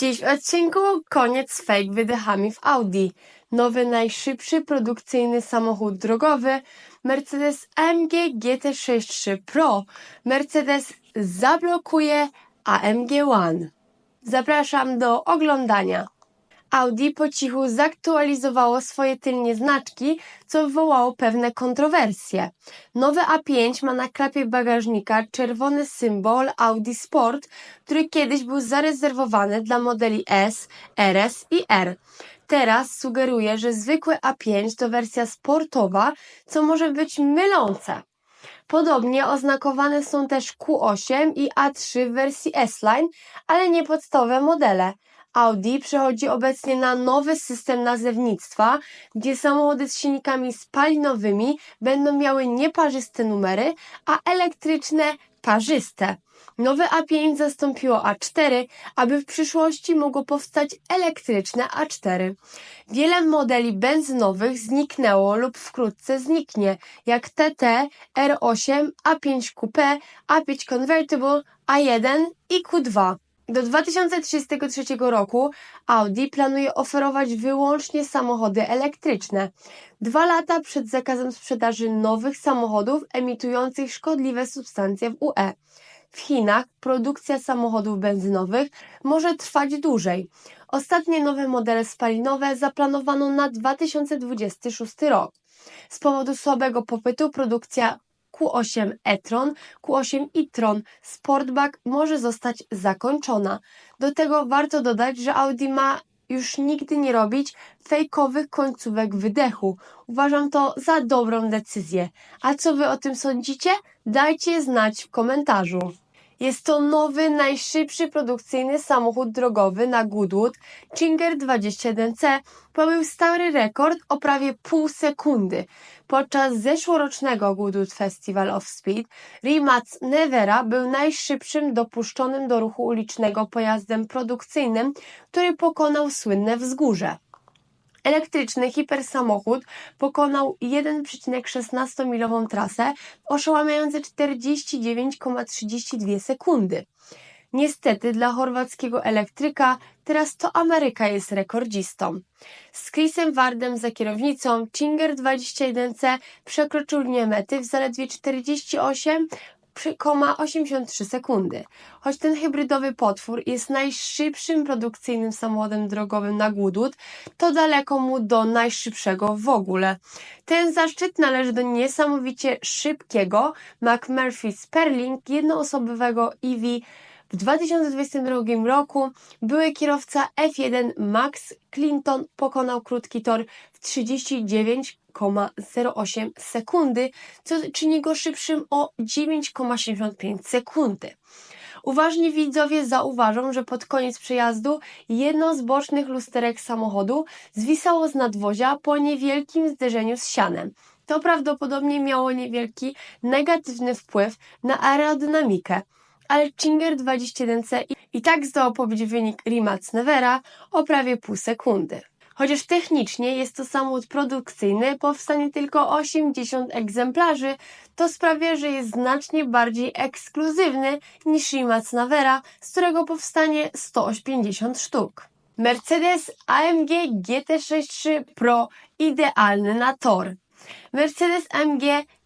Dziś w odcinku koniec fake wydechami w Audi. Nowy, najszybszy produkcyjny samochód drogowy Mercedes AMG GT63 Pro. Mercedes zablokuje AMG One. Zapraszam do oglądania. Audi po cichu zaktualizowało swoje tylnie znaczki, co wywołało pewne kontrowersje. Nowe A5 ma na klapie bagażnika czerwony symbol Audi Sport, który kiedyś był zarezerwowany dla modeli S, RS i R. Teraz sugeruje, że zwykłe A5 to wersja sportowa, co może być mylące. Podobnie oznakowane są też Q8 i A3 w wersji S-Line, ale nie podstawowe modele. Audi przechodzi obecnie na nowy system nazewnictwa, gdzie samochody z silnikami spalinowymi będą miały nieparzyste numery, a elektryczne parzyste. Nowe A5 zastąpiło A4, aby w przyszłości mogło powstać elektryczne A4. Wiele modeli benzynowych zniknęło lub wkrótce zniknie, jak TT, R8, A5 Coupe, A5 Convertible, A1 i Q2. Do 2033 roku Audi planuje oferować wyłącznie samochody elektryczne. Dwa lata przed zakazem sprzedaży nowych samochodów emitujących szkodliwe substancje w UE. W Chinach produkcja samochodów benzynowych może trwać dłużej. Ostatnie nowe modele spalinowe zaplanowano na 2026 rok. Z powodu słabego popytu produkcja Q8 e-tron, Q8 e-tron Sportback może zostać zakończona. Do tego warto dodać, że Audi ma już nigdy nie robić fejkowych końcówek wydechu. Uważam to za dobrą decyzję. A co wy o tym sądzicie? Dajcie znać w komentarzu. Jest to nowy, najszybszy produkcyjny samochód drogowy na Goodwood. Chinger 21C pobił stary rekord o prawie pół sekundy. Podczas zeszłorocznego Goodwood Festival of Speed Rimac Nevera był najszybszym dopuszczonym do ruchu ulicznego pojazdem produkcyjnym, który pokonał słynne wzgórze. Elektryczny hipersamochód pokonał 1,16-milową trasę w oszałamiające 49,32 sekundy. Niestety dla chorwackiego elektryka teraz to Ameryka jest rekordzistą. Z Chrisem Wardem za kierownicą Chinger 21C przekroczył linię mety w zaledwie 48 83 sekundy. Choć ten hybrydowy potwór jest najszybszym produkcyjnym samochodem drogowym na Goodwood, to daleko mu do najszybszego w ogóle. Ten zaszczyt należy do niesamowicie szybkiego McMurphy Sperling jednoosobowego EV w 2022 roku były kierowca F1 Max Clinton pokonał krótki tor w 39,08 sekundy, co czyni go szybszym o 9,75 sekundy. Uważni widzowie zauważą, że pod koniec przejazdu jedno z bocznych lusterek samochodu zwisało z nadwozia po niewielkim zderzeniu z sianem. To prawdopodobnie miało niewielki negatywny wpływ na aerodynamikę ale Chinger 21C i tak zdołał pobić wynik Rimac Nevera o prawie pół sekundy. Chociaż technicznie jest to samochód produkcyjny, powstanie tylko 80 egzemplarzy, to sprawia, że jest znacznie bardziej ekskluzywny niż Rimac Nevera, z którego powstanie 150 sztuk. Mercedes AMG GT63 Pro idealny na tor. Mercedes AMG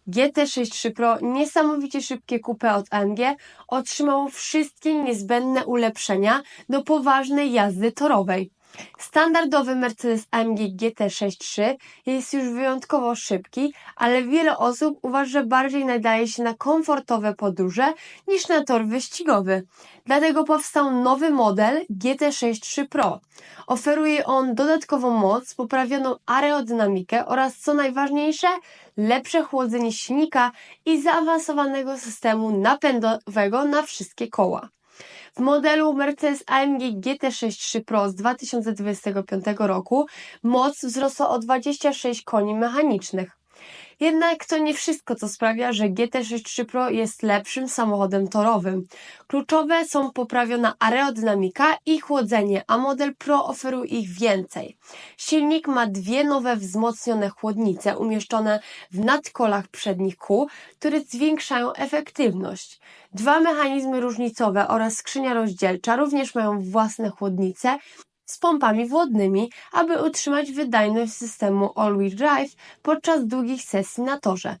GT63 Pro, niesamowicie szybkie kupę od AMG, otrzymało wszystkie niezbędne ulepszenia do poważnej jazdy torowej. Standardowy Mercedes AMG GT63 jest już wyjątkowo szybki, ale wiele osób uważa, że bardziej nadaje się na komfortowe podróże niż na tor wyścigowy. Dlatego powstał nowy model GT63 Pro. Oferuje on dodatkową moc, poprawioną aerodynamikę oraz co najważniejsze, lepsze chłodzenie silnika i zaawansowanego systemu napędowego na wszystkie koła. W modelu Mercedes AMG GT63 Pro z 2025 roku moc wzrosła o 26 koni mechanicznych. Jednak to nie wszystko, co sprawia, że GT63 Pro jest lepszym samochodem torowym. Kluczowe są poprawiona aerodynamika i chłodzenie, a model Pro oferuje ich więcej. Silnik ma dwie nowe wzmocnione chłodnice umieszczone w nadkolach przednich kół, które zwiększają efektywność. Dwa mechanizmy różnicowe oraz skrzynia rozdzielcza również mają własne chłodnice z pompami wodnymi, aby utrzymać wydajność systemu all-wheel drive podczas długich sesji na torze.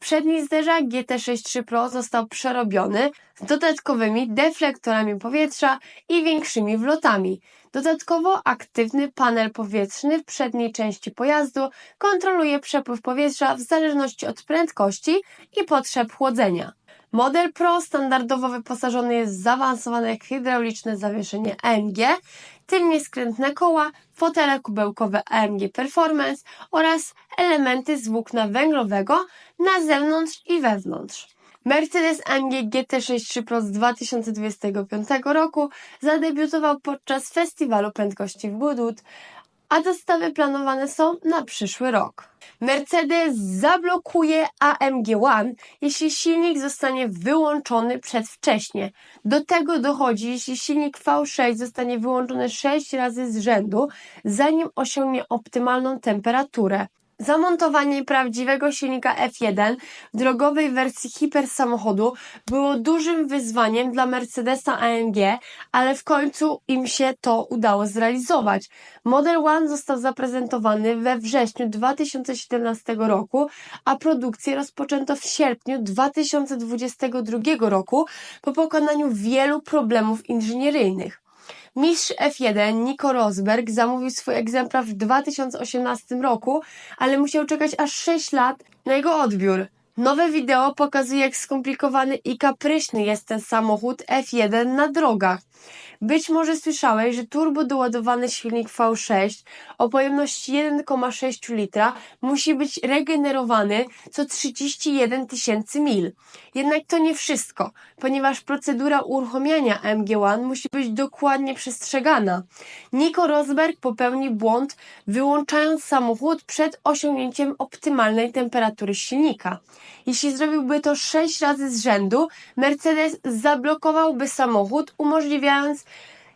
Przedni zderzak GT63 Pro został przerobiony z dodatkowymi deflektorami powietrza i większymi wlotami. Dodatkowo aktywny panel powietrzny w przedniej części pojazdu kontroluje przepływ powietrza w zależności od prędkości i potrzeb chłodzenia. Model Pro standardowo wyposażony jest w zaawansowane hydrauliczne zawieszenie AMG, tylnie skrętne koła, fotele kubełkowe AMG Performance oraz elementy z włókna węglowego na zewnątrz i wewnątrz. Mercedes AMG GT63 Pro z 2025 roku zadebiutował podczas festiwalu prędkości w Goodwood, a dostawy planowane są na przyszły rok. Mercedes zablokuje AMG One, jeśli silnik zostanie wyłączony przedwcześnie. Do tego dochodzi, jeśli silnik V6 zostanie wyłączony 6 razy z rzędu, zanim osiągnie optymalną temperaturę. Zamontowanie prawdziwego silnika F1 w drogowej wersji hipersamochodu było dużym wyzwaniem dla Mercedesa AMG, ale w końcu im się to udało zrealizować. Model One został zaprezentowany we wrześniu 2017 roku, a produkcję rozpoczęto w sierpniu 2022 roku po pokonaniu wielu problemów inżynieryjnych. Mistrz F1 Nico Rosberg zamówił swój egzemplarz w 2018 roku, ale musiał czekać aż 6 lat na jego odbiór. Nowe wideo pokazuje, jak skomplikowany i kapryśny jest ten samochód F1 na drogach. Być może słyszałeś, że turbo doładowany silnik V6 o pojemności 1,6 litra musi być regenerowany co 31 tysięcy mil. Jednak to nie wszystko, ponieważ procedura uruchomienia MG1 musi być dokładnie przestrzegana. Nico Rosberg popełni błąd wyłączając samochód przed osiągnięciem optymalnej temperatury silnika. Jeśli zrobiłby to 6 razy z rzędu, Mercedes zablokowałby samochód, umożliwiając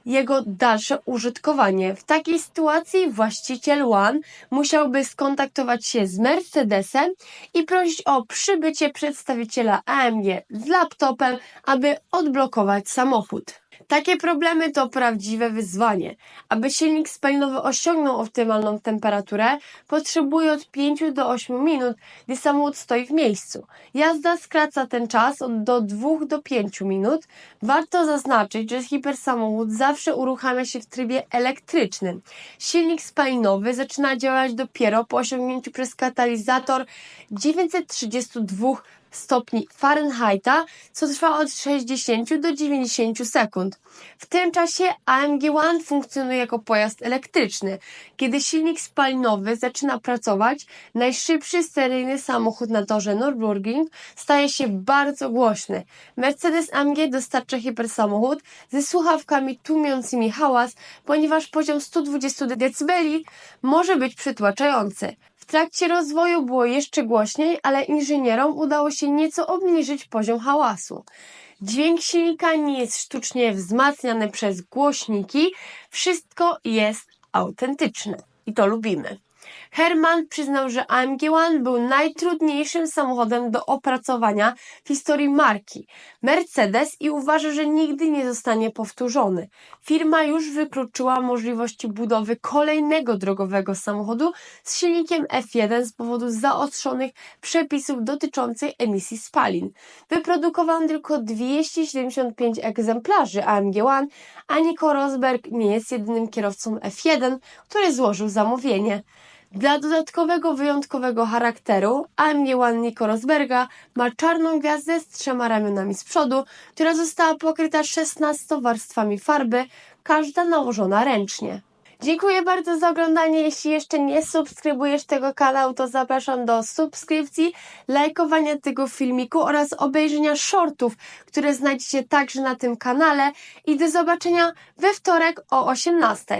jego dalsze użytkowanie. W takiej sytuacji właściciel One musiałby skontaktować się z Mercedesem i prosić o przybycie przedstawiciela AMG z laptopem, aby odblokować samochód. Takie problemy to prawdziwe wyzwanie. Aby silnik spalinowy osiągnął optymalną temperaturę, potrzebuje od 5 do 8 minut, gdy samochód stoi w miejscu. Jazda skraca ten czas od do 2 do 5 minut. Warto zaznaczyć, że hipersamochód zawsze uruchamia się w trybie elektrycznym. Silnik spalinowy zaczyna działać dopiero po osiągnięciu przez katalizator 932 stopni Fahrenheita, co trwa od 60 do 90 sekund. W tym czasie AMG One funkcjonuje jako pojazd elektryczny. Kiedy silnik spalinowy zaczyna pracować, najszybszy seryjny samochód na torze Nürburgring staje się bardzo głośny. Mercedes AMG dostarcza hipersamochód ze słuchawkami tłumiącymi hałas, ponieważ poziom 120 dB może być przytłaczający trakcie rozwoju było jeszcze głośniej, ale inżynierom udało się nieco obniżyć poziom hałasu. Dźwięk silnika nie jest sztucznie wzmacniany przez głośniki, wszystko jest autentyczne i to lubimy. Herman przyznał, że AMG One był najtrudniejszym samochodem do opracowania w historii marki Mercedes i uważa, że nigdy nie zostanie powtórzony. Firma już wykluczyła możliwości budowy kolejnego drogowego samochodu z silnikiem F1 z powodu zaostrzonych przepisów dotyczących emisji spalin. Wyprodukowano tylko 275 egzemplarzy AMG One, a Nico Rosberg nie jest jedynym kierowcą F1, który złożył zamówienie. Dla dodatkowego wyjątkowego charakteru AMG One Nico Rosberga ma czarną gwiazdę z trzema ramionami z przodu, która została pokryta 16 warstwami farby, każda nałożona ręcznie. Dziękuję bardzo za oglądanie. Jeśli jeszcze nie subskrybujesz tego kanału, to zapraszam do subskrypcji, lajkowania tego filmiku oraz obejrzenia shortów, które znajdziecie także na tym kanale i do zobaczenia we wtorek o 18.